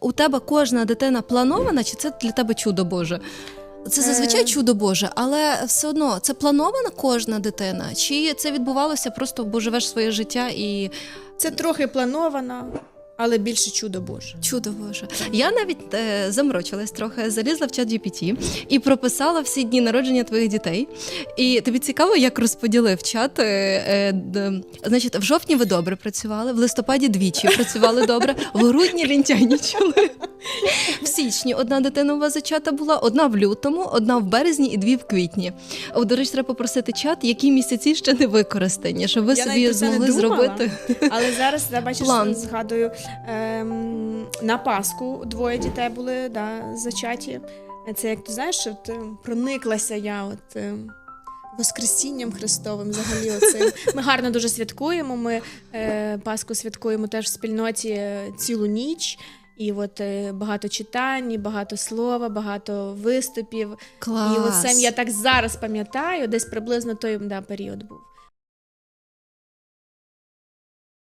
У тебе кожна дитина планована, чи це для тебе чудо Боже? Це зазвичай Е. чудо Боже, але все одно це планована кожна дитина, чи це відбувалося просто, бо живеш своє життя і Це трохи плановано, але більше чудо Боже. чудо Боже. Я навіть е, заморочилась трохи, залізла в чат GPT і прописала всі дні народження твоїх дітей. І тобі цікаво, як розподілив чат. Е, е, д- значить, в жовтні ви добре працювали, в листопаді двічі працювали добре, в грудні лінтяйнічали. В січні одна дитина у вас зачата була, одна в лютому, одна в березні і дві в квітні. О, до речі, треба попросити чат, які місяці ще не використані, щоб ви Я собі навіть про це не змогли думала. зробити. Але зараз я бачиш, План. згадую ем, на Пасху двоє дітей були да, зачаті. Це як ти знаєш, от, е, прониклася я от. е, Воскресінням Христовим взагалі оцим. Ми гарно дуже святкуємо. Ми е, Пасху святкуємо теж в спільноті е, цілу ніч. І от е, багато читань, багато слова, багато виступів. Клас. І от сам я так зараз пам'ятаю, десь приблизно той да, період був.